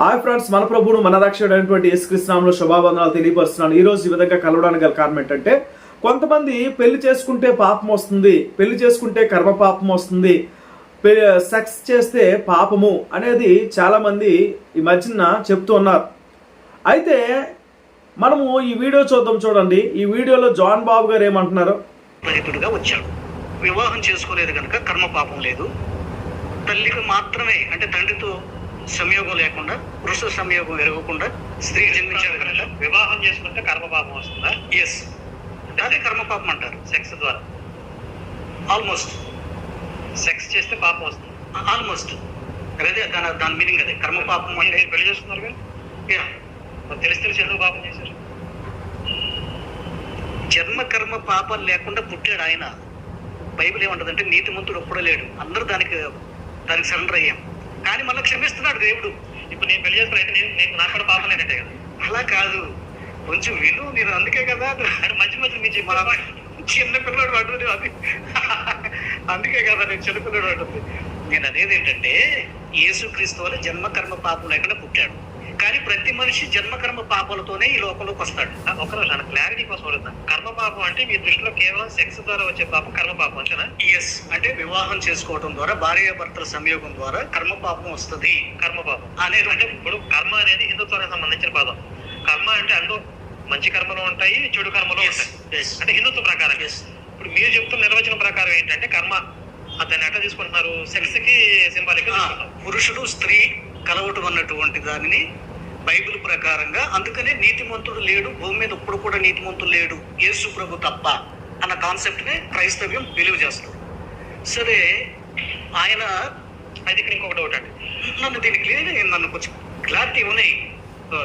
Hi friends మన ప్రభుడు మన రక్షకుడైనటువంటి యేసుకృష్ణంలో శుభాబంధనాలు తెలియపరుస్తున్నాను. ఈ ఈ విధంగా కలవడానికి గల కారణం ఏంటంటే కొంతమంది పెళ్ళి చేసుకుంటే పాపం వస్తుంది పెళ్ళి చేసుకుంటే కర్మ పాపం వస్తుంది పె- సెక్స్ చేస్తే పాపము అనేది చాలామంది ఈ మధ్యన చెప్తూ ఉన్నారు. అయితే మనము ఈ వీడియో చూద్దాం చూడండి. ఈ వీడియోలో జాన్ బాబు గారు ఏమంటున్నారు? వచ్చాడు. వివాహం చేసుకోలేదు కనుక కర్మ పాపం లేదు. తల్లికి మాత్రమే అంటే తండ్రితో సంయోగం లేకుండా పురుష సంయోగం ఎరగకుండా స్త్రీ జన్మించాడు కనుక వివాహం చేసుకుంటే కర్మ పాపం వస్తుందా ఎస్ అదే కర్మ పాపం అంటారు. సెక్స్ ద్వారా. ఆల్మోస్ట్ సెక్స్ చేస్తే పాపం వస్తుంది. ఆల్మోస్ట్ అదే దాని దాని మీనింగ్ అదే. కర్మ పాపం అంటే పెళ్ళి చేసుకున్నారు కదా తెలిసి తెలిసి ఎందుకు పాపం చేశారు? జన్మ కర్మ పాపం లేకుండా పుట్టాడు ఆయన. బైబిల్ ఏమంటదంటే నీతిమంతుడు ఒప్పుడే లేడు. అందరూ దానికి దానికి సరెండర్ అయ్యాం. కానీ మళ్ళీ క్షమిస్తున్నాడు దేవుడు. ఇప్పుడు నేను పెళ్ళి చేసుకుని అయితే నేను నేను నాకు కూడా పాపం లేదంటే కదా. అలా కాదు. కొంచెం విను నేను అందుకే కదా మధ్య మధ్య చెప్పారు చిన్న పిల్లడు అంటుంది అది. అందుకే కదా నేను చిన్న పిల్లడు అంటుంది. నేను అనేది ఏంటంటే యేసుక్రీస్తు వల్ల జన్మ కర్మ పాపం లేకుండా పుట్టాడు. కానీ ప్రతి మనిషి జన్మ కర్మ పాపాలతోనే ఈ లోకంలోకి వస్తాడు. ఒక రోజు క్లారిటీ కోసం అడుగుతాను కర్మ పాపం అంటే మీ దృష్టిలో కేవలం సెక్స్ ద్వారా వచ్చే పాపం కర్మ పాపం అంతేనా? ఎస్ అంటే వివాహం చేసుకోవడం ద్వారా భార్య భర్తల సంయోగం ద్వారా కర్మ పాపం వస్తుంది. కర్మ పాపం. అనేది అంటే ఇప్పుడు కర్మ అనేది హిందుత్వానికి సంబంధించిన పదం కర్మ అంటే అంటూ మంచి కర్మలు ఉంటాయి చెడు కర్మలు ఉంటాయి. అంటే హిందుత్వ ప్రకారం. ఇప్పుడు మీరు చెప్తున్న నిర్వచనం ప్రకారం ఏంటంటే కర్మ దాన్ని ఎట్లా తీసుకుంటున్నారు? సెక్స్కి సింబాలిక్ పురుషుడు స్త్రీ కలవటం అన్నటువంటి దానిని బైబిల్ ప్రకారంగా అందుకనే నీతిమంతుడు లేడు భూమి మీద ఇప్పుడు కూడా నీతిమంతుడు లేడు. యేసు ప్రభు తప్ప అన్న కాన్సెప్ట్ని క్రైస్తవ్యం బిలీవ్ చేస్తుంది. సరే ఆయన అయితే ఇక్కడ ఇంకొక డౌట్ అండి. నన్ను దీనికి లేదు నన్ను కొంచెం క్లారిటీ ఉన్నాయి.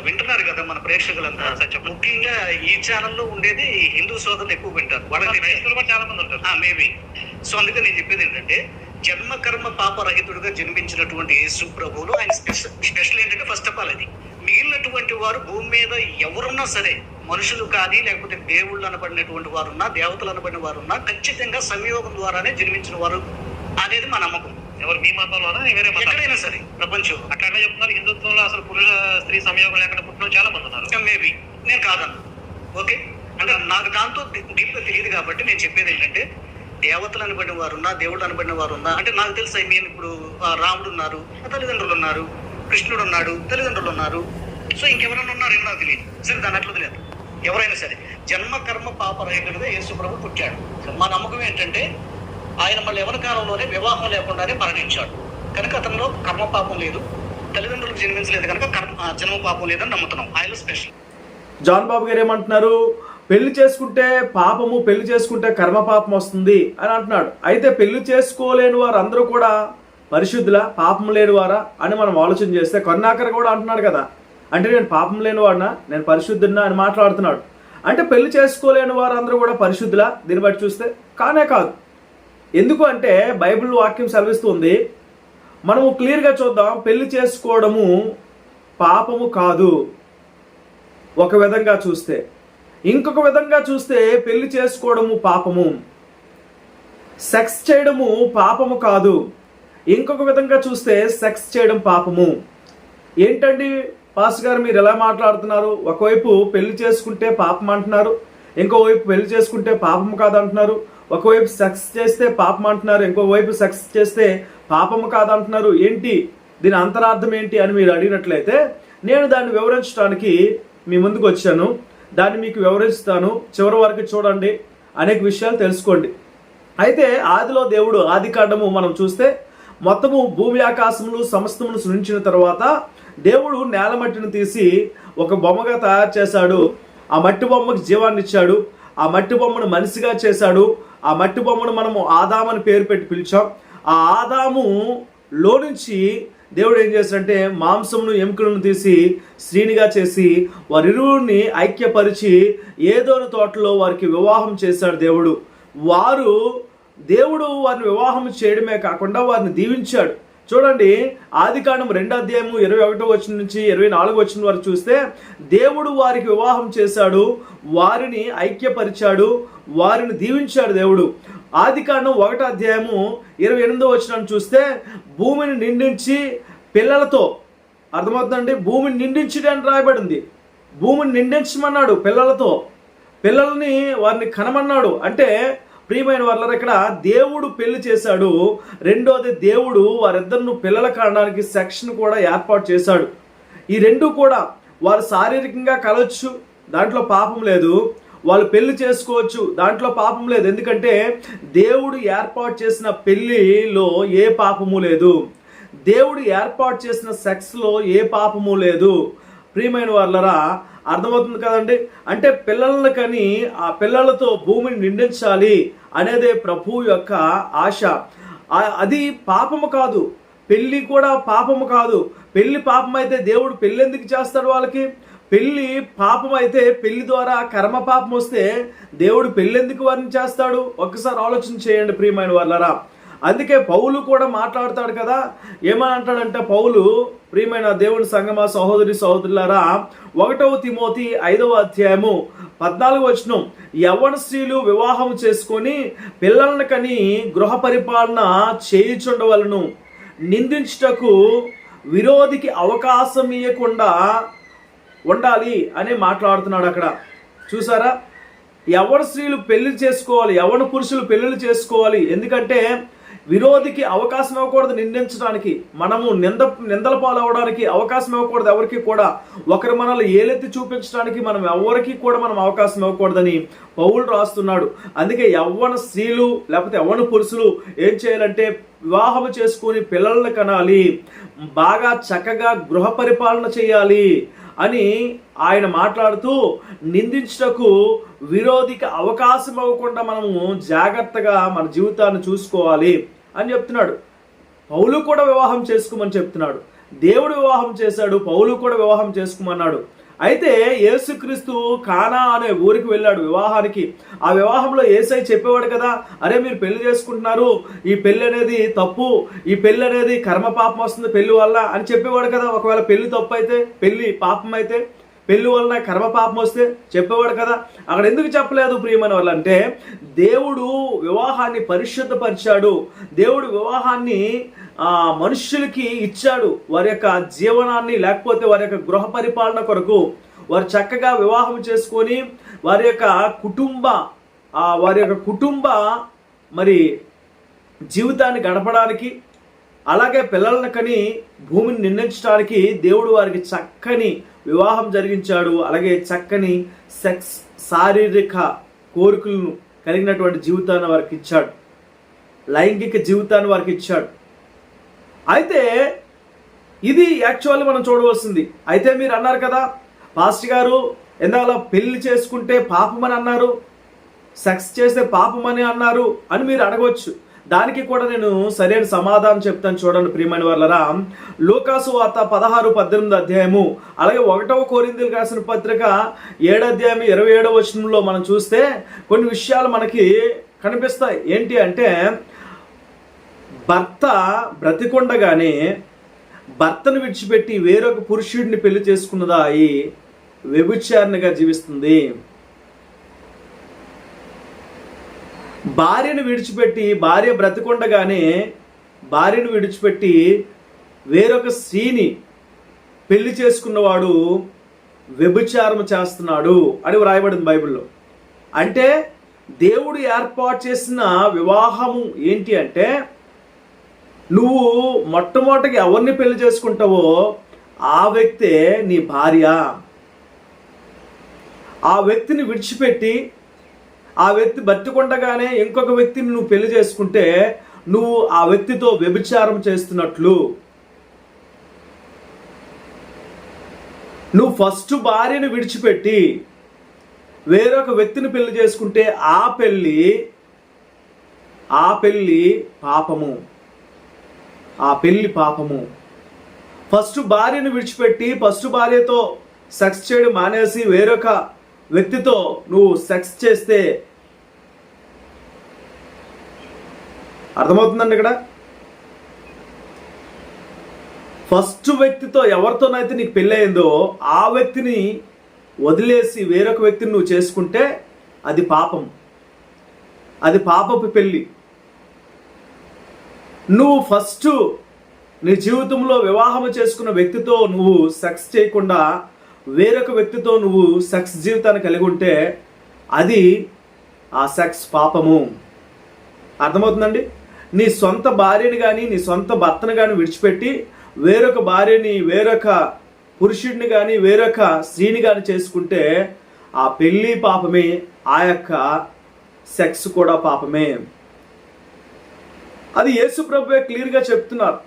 వింటున్నారు కదా మన ప్రేక్షకులంతా. చెప్పండి. ముఖ్యంగా ఈ ఛానల్లో ఉండేది హిందూ సోదరులు ఎక్కువ వింటారు. వాళ్ళకి కూడా చాలా మంది ఉంటారు. మేబీ. సో అందుకని నేను చెప్పేది ఏంటంటే జన్మ కర్మ పాపరహితుడిగా జన్మించినటువంటి యేసు ప్రభువులు ఆయన స్పెషల్ స్పెషల్ ఏంటంటే ఫస్ట్ ఆఫ్ ఆల్ అది. మిగిలినటువంటి వారు భూమి మీద ఎవరున్నా సరే మనుషులు కానీ లేకపోతే దేవుళ్ళు అనబడినటువంటి వారు ఉన్నా దేవతలు అనబడిన వారు ఉన్నా ఖచ్చితంగా సంయోగం ద్వారానే జన్మించిన వారు అనేది మా నమ్మకం. ఎవరు మీ మతంలోనా వేరే ఎక్కడైనా సరే ప్రపంచం అట్లా ఎట్లా చెప్తున్నారు హిందుత్వంలో అసలు పురుష స్త్రీ సంయోగం లేకుండా పుట్టిన చాలా మంది ఉన్నారు. మేబీ నేను కాదన్నా ఓకే అంటే నాకు దాంతో డీప్గా తెలియదు కాబట్టి నేను చెప్పేది ఏంటంటే దేవతలు అనబడిన వారు ఉన్నా దేవుడు అనబడిన వారు ఉన్నా అంటే నాకు తెలుసు ఐ మీన్ ఇప్పుడు రాముడు ఉన్నారు తల్లిదండ్రులు ఉన్నారు. కృష్ణుడు ఉన్నాడు తల్లిదండ్రులు ఉన్నారు. సో ఇంకెవరైనా ఉన్నారు ఏమో నాకు తెలియదు. సరే దాని అట్లా తెలియదు ఎవరైనా సరే జన్మ కర్మ పాపరహితుడిగా యేసు ప్రభు పుట్టాడు. మా నమ్మకం ఏంటంటే ఆయన మళ్ళీ ఎవరి కాలంలోనే వివాహం లేకుండానే మరణించాడు. కనుక అతనిలో కర్మ పాపం లేదు తల్లిదండ్రులకు జన్మించలేదు కనుక కర్మ జన్మ పాపం లేదని నమ్ముతున్నాం. ఆయన స్పెషల్ జాన్ బాబు గారు ఏమంటున్నారు? పెళ్ళి చేసుకుంటే పాపము పెళ్ళి చేసుకుంటే కర్మ పాపం వస్తుంది అని అంటున్నాడు. అయితే పెళ్ళి చేసుకోలేని వారు అందరూ కూడా పరిశుద్ధుల పాపం లేని వారా అని మనం ఆలోచన చేస్తే కొన్నాకర కూడా అంటున్నాడు కదా. అంటే నేను పాపం లేని వాడినా నేను పరిశుద్ధున్నా అని మాట్లాడుతున్నాడు. అంటే పెళ్ళి చేసుకోలేని వారందరూ కూడా పరిశుద్ధులా? దీన్ని బట్టి చూస్తే కానే కాదు. ఎందుకు అంటే బైబిల్ వాక్యం సెలవిస్తుంది మనము క్లియర్గా చూద్దాం పెళ్ళి చేసుకోవడము పాపము కాదు. ఒక విధంగా చూస్తే ఇంకొక విధంగా చూస్తే పెళ్ళి చేసుకోవడము పాపము. సెక్స్ చేయడము పాపము కాదు. ఇంకొక విధంగా చూస్తే సెక్స్ చేయడం పాపము. ఏంటండి పాస్ గారు మీరు ఎలా మాట్లాడుతున్నారు? ఒకవైపు పెళ్ళి చేసుకుంటే పాపం అంటున్నారు ఇంకోవైపు పెళ్ళి చేసుకుంటే పాపం కాదంటున్నారు ఒకవైపు సెక్స్ చేస్తే పాపం అంటున్నారు ఇంకోవైపు సెక్స్ చేస్తే పాపము కాదంటున్నారు. ఏంటి? దీని అంతరార్థం ఏంటి అని మీరు అడిగినట్లయితే నేను దాన్ని వివరించడానికి మీ ముందుకు వచ్చాను. దాన్ని మీకు వివరిస్తాను. చివరి వరకు చూడండి. అనేక విషయాలు తెలుసుకోండి. అయితే ఆదిలో దేవుడు ఆది కాండము మనం చూస్తే మొత్తము భూమి ఆకాశములు సమస్తమును సృష్టించిన తర్వాత దేవుడు నేల మట్టిని తీసి ఒక బొమ్మగా తయారు చేశాడు. ఆ మట్టి బొమ్మకి జీవాన్ని ఇచ్చాడు. ఆ మట్టి బొమ్మను మనిషిగా చేశాడు. ఆ మట్టి బొమ్మను మనము ఆదామని పేరు పెట్టి పిలిచాం. ఆ ఆదాము లో నుంచి దేవుడు ఏం చేశాడంటే మాంసమును ఎముకలను తీసి శ్రీనిగా చేసి వారిరువుని ఐక్యపరిచి ఏదోని తోటలో వారికి వివాహం చేశాడు దేవుడు. వారు దేవుడు వారిని వివాహం చేయడమే కాకుండా వారిని దీవించాడు. చూడండి ఆది కాండం రెండో అధ్యాయము ఇరవై ఒకటో వచ్చిన నుంచి ఇరవై నాలుగు వచ్చిన వరకు చూస్తే దేవుడు వారికి వివాహం చేశాడు వారిని ఐక్యపరిచాడు వారిని దీవించాడు దేవుడు. ఆది కాండం ఒకటో అధ్యాయము ఇరవై ఎనిమిదో వచ్చిన చూస్తే భూమిని నిండించి పిల్లలతో అర్థమవుతుందండి? భూమిని నిండించడానికి రాయబడింది. భూమిని నిండించమన్నాడు పిల్లలతో. పిల్లల్ని వారిని కనమన్నాడు. అంటే ప్రియమైన వాళ్ళ ఇక్కడ దేవుడు పెళ్ళి చేశాడు. రెండోది దేవుడు వారిద్దరిని పిల్లల కారణానికి సెక్షన్ కూడా ఏర్పాటు చేశాడు. ఈ రెండు కూడా వారు శారీరకంగా కలవచ్చు దాంట్లో పాపం లేదు. వాళ్ళు పెళ్ళి చేసుకోవచ్చు దాంట్లో పాపం లేదు. ఎందుకంటే దేవుడు ఏర్పాటు చేసిన పెళ్ళిలో ఏ పాపము లేదు. దేవుడు ఏర్పాటు చేసిన సెక్స్లో ఏ పాపము లేదు. ప్రియమైన వాళ్ళరా అర్థమవుతుంది కదండి? అంటే పిల్లలకని ఆ పిల్లలతో భూమిని నిండించాలి అనేదే ప్రభు యొక్క ఆశ. అది పాపము కాదు. పెళ్ళి కూడా పాపము కాదు. పెళ్ళి పాపం అయితే దేవుడు పెళ్ళి ఎందుకు చేస్తాడు వాళ్ళకి? పెళ్ళి పాపం అయితే పెళ్ళి ద్వారా కర్మ పాపం వస్తే దేవుడు పెళ్ళెందుకు వారిని చేస్తాడు? ఒక్కసారి ఆలోచన చేయండి ప్రియమైన వాళ్ళరా అందుకే పౌలు కూడా మాట్లాడతాడు కదా. ఏమని అంటాడంటే పౌలు ప్రియమైన దేవుని సంగమ సహోదరి సహోదరులారా ఒకటవ తిమోతి ఐదవ అధ్యాయము పద్నాలుగు వచ్చిన యవ్వన స్త్రీలు వివాహం చేసుకొని పిల్లలను కని గృహ పరిపాలన చేయుచుండవలను. నిందించుటకు విరోధికి అవకాశం ఇవ్వకుండా ఉండాలి అని మాట్లాడుతున్నాడు అక్కడ. చూసారా? ఎవరి స్త్రీలు పెళ్ళి చేసుకోవాలి ఎవరి పురుషులు పెళ్ళిళ్ళు చేసుకోవాలి. ఎందుకంటే విరోధికి అవకాశం ఇవ్వకూడదు నిందించడానికి. మనము నింద నిందల పాలవడానికి అవకాశం ఇవ్వకూడదు. ఎవరికి కూడా ఒకరు మనల్ని ఏలెత్తి చూపించడానికి మనం ఎవరికి కూడా మనం అవకాశం ఇవ్వకూడదని పౌలు రాస్తున్నాడు. అందుకే యవ్వన స్త్రీలు లేకపోతే యవ్వన పురుషులు ఏం చేయాలంటే వివాహం చేసుకొని పిల్లలను కనాలి. బాగా చక్కగా గృహ పరిపాలన చేయాలి. అని ఆయన మాట్లాడుతూ నిందించుటకు విరోధికి అవకాశం ఇవ్వకుండా మనము జాగ్రత్తగా మన జీవితాన్ని చూసుకోవాలి అని చెప్తున్నాడు. పౌలు కూడా వివాహం చేసుకోమని చెప్తున్నాడు. దేవుడు వివాహం చేశాడు పౌలు కూడా వివాహం చేసుకోమన్నాడు. అయితే యేసుక్రీస్తు కానా అనే ఊరికి వెళ్ళాడు వివాహానికి. ఆ వివాహంలో ఏసై చెప్పేవాడు కదా అరే మీరు పెళ్ళి చేసుకుంటున్నారు ఈ పెళ్ళి అనేది తప్పు ఈ పెళ్ళి అనేది కర్మ పాపం వస్తుంది పెళ్ళి వల్ల అని చెప్పేవాడు కదా. ఒకవేళ పెళ్ళి తప్పు అయితే పెళ్ళి పాపం అయితే పెళ్ళి వలన కర్మ పాపం వస్తే చెప్పేవాడు కదా. అక్కడ ఎందుకు చెప్పలేదు ప్రియమైన వాళ్ళు అంటే దేవుడు వివాహాన్ని పరిశుద్ధపరిచాడు. దేవుడు వివాహాన్ని ఆ, ఇచ్చాడు వారి యొక్క జీవనాన్ని లేకపోతే వారి యొక్క గృహ పరిపాలన కొరకు వారు చక్కగా వివాహం చేసుకొని వారి యొక్క కుటుంబ ఆ, వారి యొక్క కుటుంబ మరి జీవితాన్ని గడపడానికి అలాగే పిల్లలను కని భూమిని నిర్ణయించడానికి దేవుడు వారికి చక్కని వివాహం జరిగించాడు. అలాగే చక్కని సెక్స్ శారీరక కోరికలను కలిగినటువంటి జీవితాన్ని వారికి ఇచ్చాడు. లైంగిక జీవితాన్ని వారికి ఇచ్చాడు. అయితే ఇది యాక్చువల్లీ మనం చూడవలసింది. అయితే మీరు అన్నారు కదా పాస్టర్ గారు ఎందాల పెళ్ళి చేసుకుంటే పాపమని అన్నారు సెక్స్ చేస్తే పాపమని అన్నారు అని మీరు అడగవచ్చు దానికి కూడా నేను సరైన సమాధానం చెప్తాను చూడండి ప్రియమైన వాళ్ళరా లోకాసు వార్త పదహారు పద్దెనిమిది అధ్యాయము అలాగే ఒకటవ కోరిందులు రాసిన పత్రిక ఏడు అధ్యాయం ఇరవై ఏడవ వచనంలో మనం చూస్తే కొన్ని విషయాలు మనకి కనిపిస్తాయి. ఏంటి అంటే భర్త బ్రతికొండగానే భర్తను విడిచిపెట్టి వేరొక పురుషుడిని పెళ్ళి చేసుకున్నదా ఈ వ్యభిచారణగా జీవిస్తుంది. భార్యను విడిచిపెట్టి భార్య బ్రతికొండగానే భార్యను విడిచిపెట్టి వేరొక స్త్రీని పెళ్ళి చేసుకున్నవాడు వ్యభిచారం చేస్తున్నాడు అని వ్రాయబడింది బైబిల్లో. అంటే దేవుడు ఏర్పాటు చేసిన వివాహము ఏంటి అంటే నువ్వు మొట్టమొదటికి ఎవరిని పెళ్ళి చేసుకుంటావో ఆ వ్యక్తే నీ భార్య. ఆ వ్యక్తిని విడిచిపెట్టి ఆ వ్యక్తి బతికుండగానే ఇంకొక వ్యక్తిని నువ్వు పెళ్ళి చేసుకుంటే నువ్వు ఆ వ్యక్తితో వ్యభిచారం చేస్తున్నట్లు. నువ్వు ఫస్ట్ భార్యను విడిచిపెట్టి వేరొక వ్యక్తిని పెళ్ళి చేసుకుంటే ఆ పెళ్ళి ఆ పెళ్ళి పాపము. ఆ పెళ్ళి పాపము. ఫస్ట్ భార్యను విడిచిపెట్టి ఫస్ట్ భార్యతో సెక్స్ చేయడం మానేసి వేరొక వ్యక్తితో నువ్వు సెక్స్ చేస్తే అర్థమవుతుందండి ఇక్కడ? ఫస్ట్ వ్యక్తితో ఎవరితోనైతే నీకు పెళ్ళయిందో ఆ వ్యక్తిని వదిలేసి వేరొక వ్యక్తిని నువ్వు చేసుకుంటే అది పాపం. అది పాపపు పెళ్ళి. నువ్వు ఫస్ట్ నీ జీవితంలో వివాహం చేసుకున్న వ్యక్తితో నువ్వు సెక్స్ చేయకుండా వేరొక వ్యక్తితో నువ్వు సెక్స్ జీవితాన్ని కలిగి ఉంటే అది ఆ సెక్స్ పాపము. అర్థమవుతుందండి? నీ సొంత భార్యని కానీ నీ సొంత భర్తను కానీ విడిచిపెట్టి వేరొక భార్యని వేరొక పురుషుడిని కానీ వేరొక స్త్రీని కానీ చేసుకుంటే ఆ పెళ్ళి పాపమే ఆ యొక్క సెక్స్ కూడా పాపమే. అది యేసు ప్రభువే క్లియర్గా చెప్తున్నారు.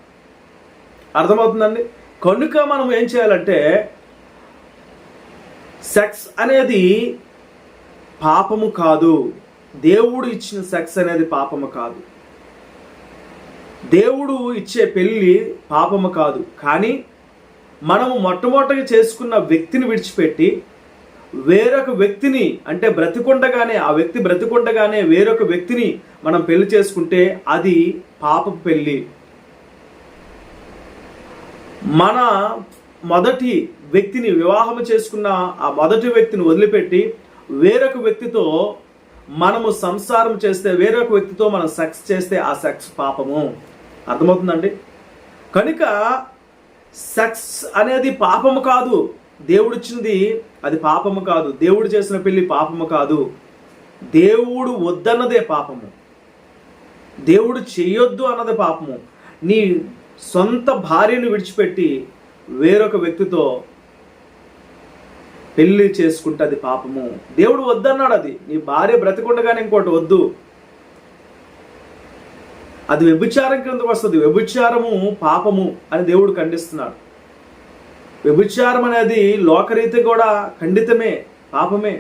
అర్థమవుతుందండి? కనుక మనం ఏం చేయాలంటే సెక్స్ అనేది పాపము కాదు. దేవుడు ఇచ్చిన సెక్స్ అనేది పాపము కాదు. దేవుడు ఇచ్చే పెళ్ళి పాపము కాదు. కానీ మనము మొట్టమొదటిగా చేసుకున్న వ్యక్తిని విడిచిపెట్టి వేరొక వ్యక్తిని అంటే బ్రతికుండగానే ఆ వ్యక్తి బ్రతికుండగానే వేరొక వ్యక్తిని మనం పెళ్ళి చేసుకుంటే అది పాప పెళ్ళి మన మొదటి వ్యక్తిని వివాహం చేసుకున్న ఆ మొదటి వ్యక్తిని వదిలిపెట్టి వేరొక వ్యక్తితో మనము సంసారం చేస్తే వేరొక వ్యక్తితో మనం సెక్స్ చేస్తే ఆ సెక్స్ పాపము. అర్థమవుతుందండి? కనుక సెక్స్ అనేది పాపము కాదు. దేవుడు అది పాపము కాదు. దేవుడు చేసిన పెళ్ళి పాపము కాదు. దేవుడు వద్దన్నదే పాపము. దేవుడు చేయొద్దు అన్నది పాపము. నీ సొంత భార్యను విడిచిపెట్టి వేరొక వ్యక్తితో పెళ్ళి చేసుకుంటే అది పాపము. దేవుడు వద్దన్నాడు అది. నీ భార్య బ్రతికుండగానే ఇంకోటి వద్దు. అది వ్యభిచారం కిందకు వస్తుంది. వ్యభిచారము పాపము అని దేవుడు ఖండిస్తున్నాడు. వ్యభిచారం అనేది లోకరీతి కూడా ఖండితమే పాపమే.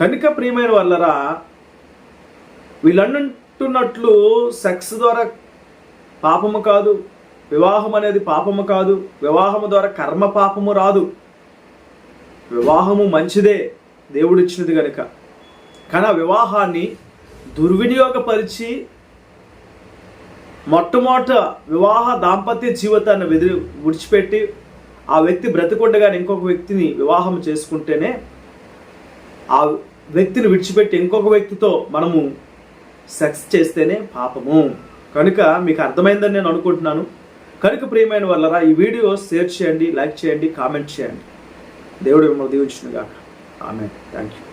కనుక ప్రియమైన వాళ్ళరా వీళ్ళంటున్నట్లు సెక్స్ ద్వారా పాపము కాదు వివాహం అనేది పాపము కాదు వివాహము ద్వారా కర్మ పాపము రాదు. వివాహము మంచిదే దేవుడిచ్చినది కనుక కానీ ఆ వివాహాన్ని దుర్వినియోగపరిచి మొట్టమొదట వివాహ దాంపత్య జీవితాన్ని వెదిరి విడిచిపెట్టి ఆ వ్యక్తి బ్రతికుండగానే ఇంకొక వ్యక్తిని వివాహం చేసుకుంటేనే ఆ వ్యక్తిని విడిచిపెట్టి ఇంకొక వ్యక్తితో మనము సెక్స్ చేస్తేనే పాపము. కనుక మీకు అర్థమైందని నేను అనుకుంటున్నాను. కనుక ప్రియమైన వాళ్ళరా ఈ వీడియో షేర్ చేయండి లైక్ చేయండి కామెంట్ చేయండి. దేవుడు మిమ్మల్ని దీవించినగాక. ఆమె థ్యాంక్ యూ